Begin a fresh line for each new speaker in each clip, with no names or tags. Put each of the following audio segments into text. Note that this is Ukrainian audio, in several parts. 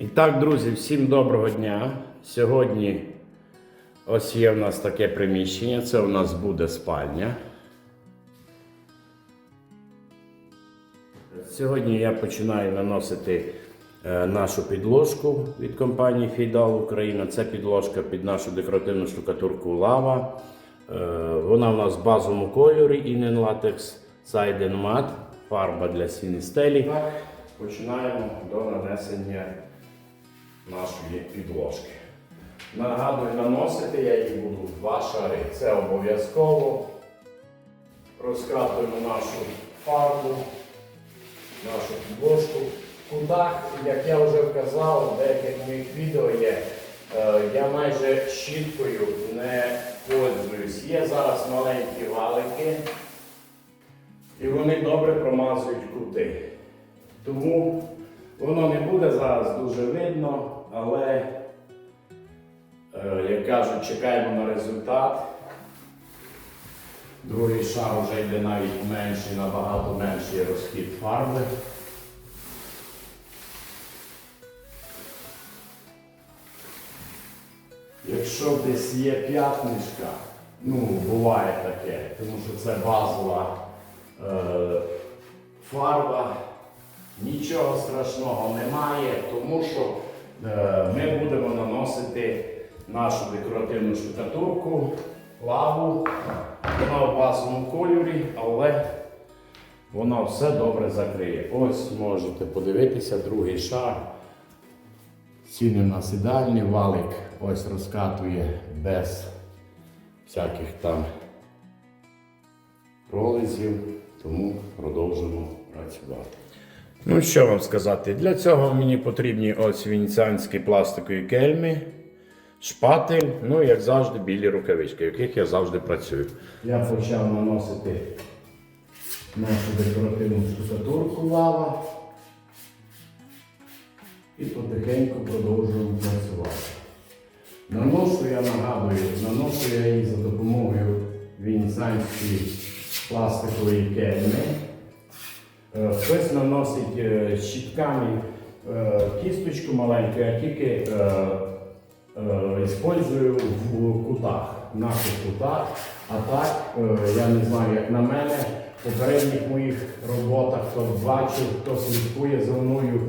І так, друзі, всім доброго дня. Сьогодні ось є в нас таке приміщення. Це у нас буде спальня. Сьогодні я починаю наносити е, нашу підложку від компанії Фідал Україна. Це підложка під нашу декоративну штукатурку лава. Е, Вона у нас в базовому кольорі Inen Latex Siden Matte, фарба для стіни стелі. Починаємо до нанесення нашої підложки. Нагадую, наносити я її буду в два шари. Це обов'язково. Розкатуємо нашу фарбу нашу підложку. В кутах, як я вже вказав, в деяких моїх відео є, е, я майже щіткою не пользуюсь. Є зараз маленькі валики, і вони добре промазують кути. Тому воно не буде зараз дуже видно, але, е, як кажуть, чекаємо на результат. Другий шар вже йде навіть менший, набагато менший розхід фарби. Якщо десь є п'ятнишка, ну, буває таке, тому що це базова е, фарба, нічого страшного немає, тому що е, ми будемо наносити нашу декоративну штукатурку, лаву. Вона в базовому кольорі, але вона все добре закриє. Ось можете подивитися, другий шар. Ціни у нас ідеальні, валик ось розкатує без всяких там пролизів, тому продовжимо працювати. Ну, що вам сказати? Для цього мені потрібні ось венеціанські пластикові кельми, шпатель, ну і як завжди, білі рукавички, яких я завжди працюю. Я почав наносити нашу декоративну штукатурку лава і потихеньку продовжуємо працювати. Наношу я нагадую, наношу я її за допомогою венеціанської пластикової кельми. Е, Хтось наносить е, щітками е, кісточку маленьку, я тільки використовую в кутах, в наших кутах. А так, я не знаю, як на мене, в попередніх моїх роботах, хто бачив, хто слідкує за мною,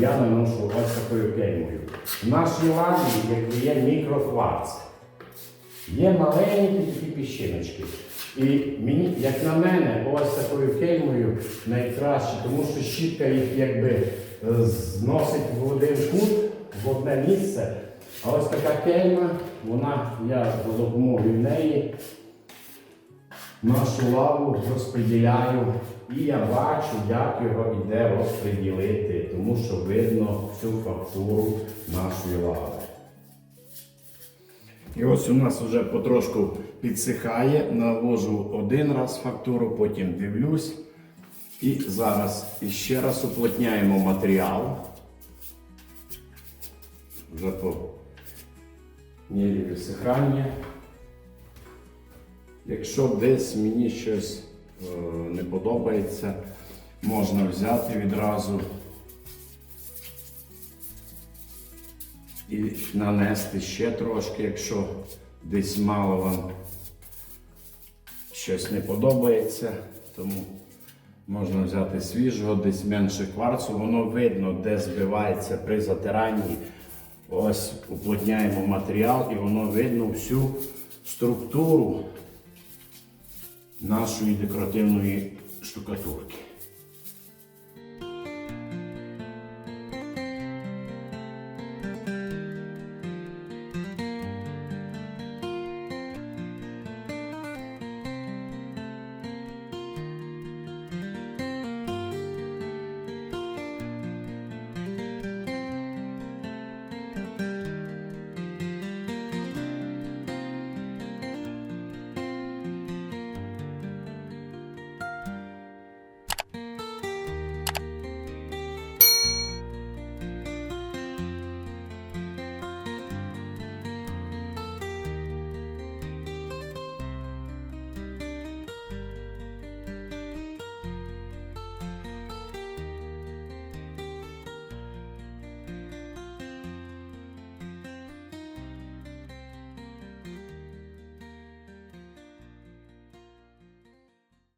я наношу ось такою кельмою. В нашій ламі якби є мікрокварц. Є маленькі такі піщиночки. І мені, як на мене, ось такою кеймою найкраще, тому що щітка їх якби е, зносить в один кут, в одне місце. А ось така кейма, вона, я за допомогою неї нашу лаву розподіляю. І я бачу, як його йде розподілити, тому що видно всю фактуру нашої лави. І ось у нас вже потрошку підсихає, навожу один раз фактуру, потім дивлюсь. І зараз іще раз уплотняємо матеріал. Вже по мірі висихання. Якщо десь мені щось е, не подобається, можна взяти відразу і нанести ще трошки, якщо десь мало вам щось не подобається, тому можна взяти свіжого, десь менше кварцу, воно видно, де збивається при затиранні. Ось уплотняємо матеріал і воно видно всю структуру нашої декоративної штукатурки.